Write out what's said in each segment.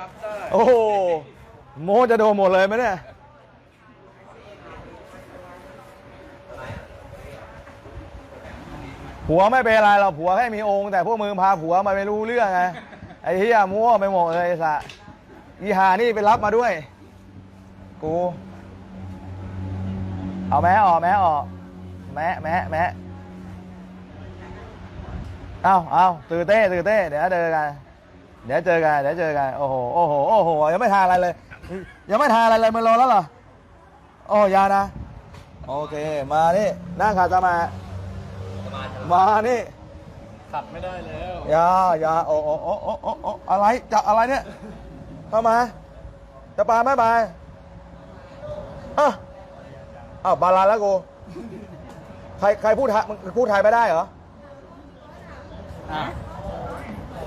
รับได้โอ้โหโมจะโดนหมดเลยไหมเนี่ยผัวไม่เป็นไรหรอกผัวแค่มีองค์ แต่พวกมึงพาผัวมาไม่รู้เรื่องไงไอ้เหี้ยมั่วไปหมดเลยไอ้สะอีหานี่ไปรับมาด้วย กู เอาแม้ออกแม้ออกแม้แม้แม้เอาเอาตื่นเต้ตื่นเต้เดี๋ยวเจอกัน เดี๋ยวเจอกันเดี๋ยวเจอกันโอ้โหโอ้โหโอ้โหยังไม่ทานอะไรเลย ยังไม่ทานอะไรเลยมันรอแล้วเหรอโอ้ยานะ โอเค มานี่นั่งขาดสมาธิมานี่ขับไม่ได้แล้วอยาอยาโอ้โอ้โอ้โอ้โอ้โอ้อะไรจะอะไรเนี่ยเข้ามา จะปาไม่ไปอะอ้าวบาลานแล้วกูใครใครพูดไทยมึงพูดไทยไม่ได้เหรออะ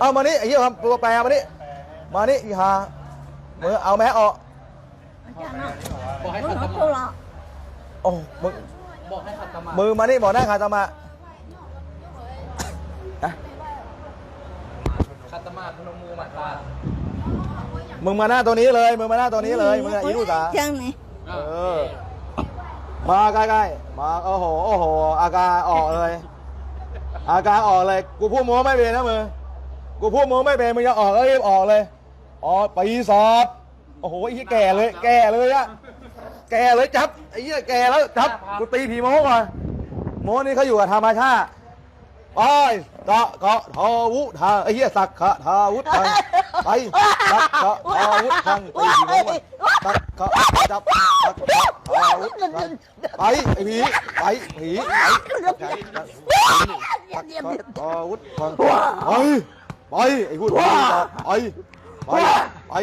เอามานี่ไอ้เหี้ยครับตัวแปรมานี่มานี่อีหามือเอาแม้ออกบอกให้มึขังดเอาสตัวมาละโอ้มึงบอกให้ขัดสมามือมานี่บอกหน้าขาตมาอะขัดสมาพนมมือหมัดตามึงมาหน้าตัวนี้เลย มึงมาหน้าตัวนี้เลยมึงอะอีลูกสาจังนี่เออมาใกล้ๆมาโอ้โหโอ้โหอาการออกเลย อาการออกเลยกูพูดโม้ไม่เป็นนะมึง กูพูดโม้ไม่เป็นมึงจะออกก็รีบออกเลยออกปีศาจโอ้โหไอ้เหี้ยแก่เลย แก่เลยอะแก่เลยจับไอ้เหี้ยแก่แล้วจับกูตีผีโม้ก่อนโม้นี่เขาอยู่กับธรรมชาติไปเกาะเกาะทอวุทาไอ้เหี้ยสักขะทาวุทังไปสักขะทาวุทังตีผีโม้ก่อนสักขะจับสักขะทาวุทังไปไอ้ผีไปผีไปสักขะทาวุทังไป ไปไอ้พูดผีไปไปไป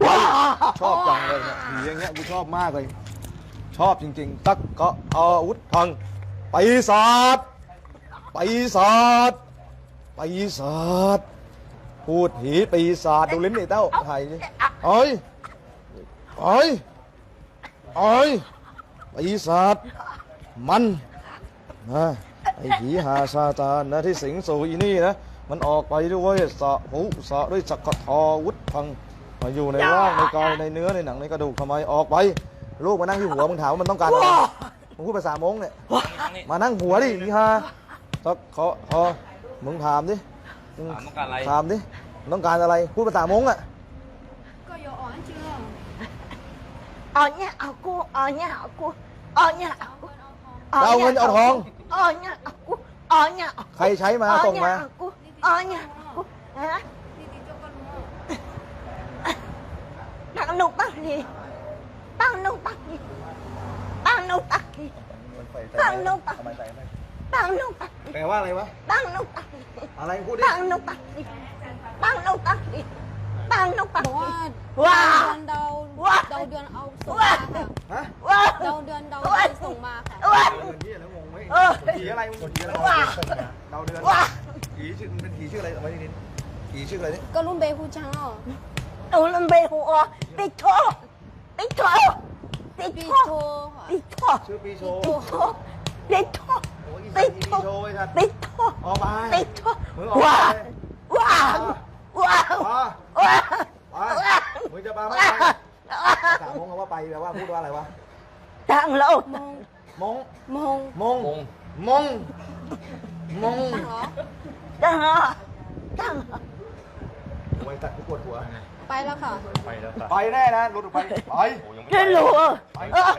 ไปชอบจังเลยเนี่ยผีอย่างเงี้ยกูชอบมากเลย ชอบจริง ๆ ตักเกาะอาวุธพังปีศาจปีศาจปีศาจพูดผีปีศาจดูลิ้นนี่เต้าไทยดิเอ้ยเอ้ยเอ้ยปีศาจมันนะ ไอ้ผีหาซาตานนะที่สิงสู่อีนี่นะมันออกไปด้วยสะหูสะด้วยสักทอวุฒพังมาอยู่ในร่างในกายในเนื้อในหนังในกระดูกทำไมออกไป ลูกมานั่งที่หัวมึงถามว่ามันต้องการอะไรมึงพูดภาษามงเนี่ยมานั่งหัวดิอีฮาสักขอทอมึงถามดิมึงต้องการอะไรถามดิต้องการอะไรพูดภาษามงอะก็อยออ่อนเชื่อเอาเนี่ยเอากูเอาเนี่ยเอากูเอาเนี่ยเอาเอาเงินเอาทอง อ๋อเนี่ยกูอ๋อเนี่ยใครใช้มาส่งมากูอ๋อเนี่ยกูฮะตังนุปักดีตังนุปักดีตังนุปักดีตังนุปักตังนุปักแปลว่าอะไรวะตังนุปักอะไรพูดดิตังนุปักตังนุปัก ตั้งดีตั้งนุกตั้งบอกดีว่าว้าดาวเดือนดาวว้า ดาวเดือนเอาส่งมาค่ะว้าดาวเดือนดาวเดือนส่งมาค่ะว้าเงินที่แล้วงงไหมเออผีอะไรมึงผีอะไรว้า เดาเดือนว้าผีชื่อมันเป็นผีชื่ออะไรเอาไว้ดิผีชื่ออะไรนี่ก็รุ่นเบฮูจังอะตูลมเบหัวติดโชติดโชติดปีโชโชค่ะติดโชชื่อปีโชติดโชติดโชโอ้ยอีติดปีโชโชไอ้สัตว์ติดโชออกไปติดโชมึงออกไปว้าว้าว้าอ๋อว้าไปมึงจะมาไม่ไปภาษามงคำว่า ไปแปลว่าพูดว่าอะไรวะตั้งโลกมงมงมงมงมงมงตั้งเหรอตั้งตั้งโอ้ยตัดกูปวดหัวไปแล้วค่ะ ไปแน่นะหลุดออกไปไปเจ้าหลัวเออ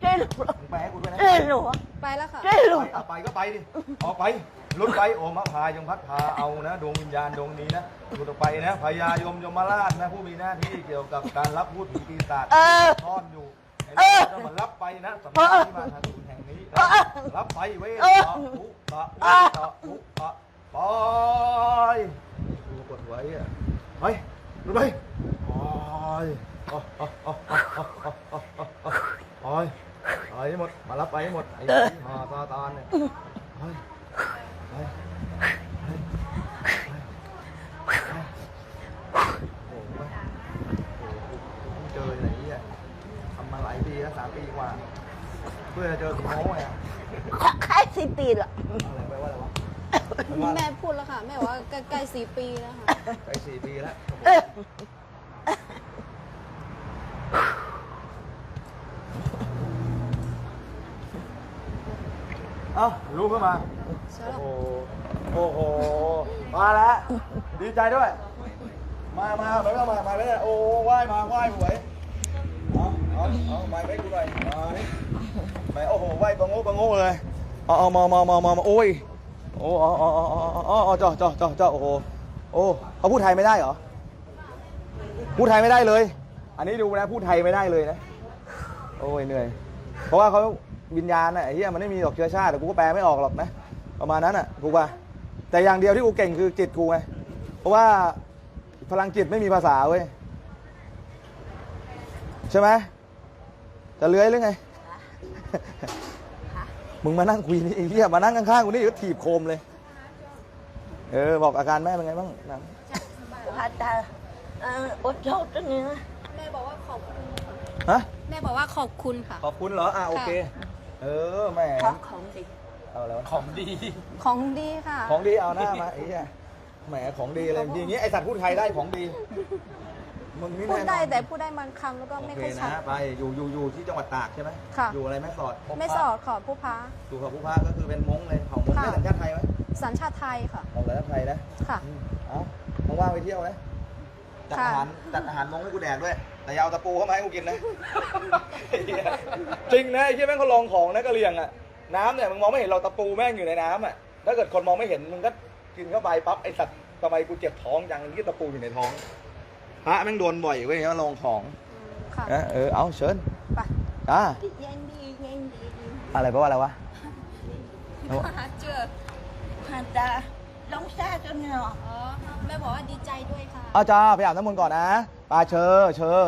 เจ้าหลัวมึงไปให้กูด้วยนะเจ้าหลัวไปแล้วค่ะเจ้าหลัวไปอะไปก็ไปดิออกไปห ลุดไปโอมะพายงพัดพาเอานะดวงวิญญาณดวงนี้นะหลุดออกไปนะพญายมยมราชนะผู้มีหน้าที่เกี่ยวกับการรับพูดผีปีศาจเออ ซ่อนอยู่เออต้องมารับไปนะสำนักที่มาทางศูนย์แห่งนี้นะรับไปเว้ยเออตะปุตะตะปุตะไปกูปวดหัวไอ้เหี้ยไปหลุดไปไปอ๋ออ๋ออ๋ออ๋ออ๋ออ๋ออ๋อไปไปให้หมดมารับไปให้หมดไอ้ผีหาซาตานเนี่ยไปไเจอไหนเนี่ยทำมาหลายปีแล้วสามปีกว่า เพื่อเจอโค้งอะขอใกล้สี่ปีละอะไรไปว่าอะไรวะแม่พูดแล้วค่ะ แม่บอกว่าใกล้สี่ปีแล้วค่ะใกล้สี่ปีแล้วเอ้ารู้เข้ามา โอ้โห โอ้โห มาแล้ว ดีใจด้วย มามาไม่ต้องมามาไม่ได้โอ้ไหว้มาไหว้หวย เอาเอาเอาไม้ไปกูหน่อยมาไม่โอ้โหไหว้ปังโง่ปังโง่เลย เอาเอามามามามาโอ้ย โอ้อ๋ออ๋ออ๋ออ๋อจ่อจ่อจ่อจ่อโอ้โห โอ้เขาพูดไทยไม่ได้เหรอ พูดไทยไม่ได้เลย อันนี้ดูนะพูดไทยไม่ได้เลยนะ โอ้ยเหนื่อย เพราะว่าเขาวิญญาณน่ะไอ้เหี้ยมันไม่มีหรอกเชื้อชาติแต่กูก็แปลไม่ออกหรอกนะ ประมาณนั้นอะถูกป่ะแต่อย่างเดียวที่กูเก่งคือจิตกูไงเพราะว่าพลังจิตไม่มีภาษาเว้ยใช่ไหมจะเลื้อยหรือไงมึงมานั่งคุยนี่ไอ้เหี้ยมานั่งข้างๆกูนี่ก็ถีบโคมเลย เออบอกอาการแม่เป็นไงบ้างนะพาตาเอออดทนตัวนี้นะแม่บอกว่าขอบคุณฮะแม่บอกว่าขอบคุณค่ะขอบคุณเหรออะโอเค เออแหม่ของของดี เอาแล้วของดี ของดีค่ะ ของดีเอาหน้ามาไอ้เหี้ยแหมของดีเลยอย่างงี้ไอสัตว์พูดไทยได้ของดีมึงนี่พูดแน่นอนได้แต่พูดได้บางคำแล้วก็โอไม่เคค่อยชัดนะไปอยู่อยู่อยู่ที่จังหวัดตากใช่ไหมค่ะ อยู่อะไรแม่สอดไม่สอดขอผู้พ้า อยู่กับผู้พาก็คือเป็นมงเลยของมงค่ะ ได้สัญชาติไทยไหมสัญชาติไทยค่ะ ของสัญชาติไทยนะค่ะ อืมเอาว่างๆไปเที่ยวนะจัดอาหารจัดอาหารมงให้กูแดกด้วย แต่อยาวตะปูเข้ามาให้กูกินนะไอ้เหี้ยจริงนะไอ้ที่แม่งเขาลองของนะกะเหรี่ยงอะ น้ำเนี่ยมึงมองไม่เห็นเราตะปูแม่งอยู่ในน้ำอะถ้าเกิดคนมองไม่เห็นมึงก็กินเข้าไปปั๊บไอสัตว์ทำไมกูเจ็บท้องจังที่ตะปูอยู่ในท้องพระแม่งโดนบ่อยเว้ยเขาลองของค่ะนะเออเอาเชิญไปอ่าดีเย็นดีเย็นดีอะไรแปลว่าอะไรวะหาเจอพาตาลงซาตัวนี้เนาะอ๋อแม่บอกว่าดีใจด้วยค่ะอาจารย์ไปอาบน้ำมนต์ก่อนนะปลาเชอเชอ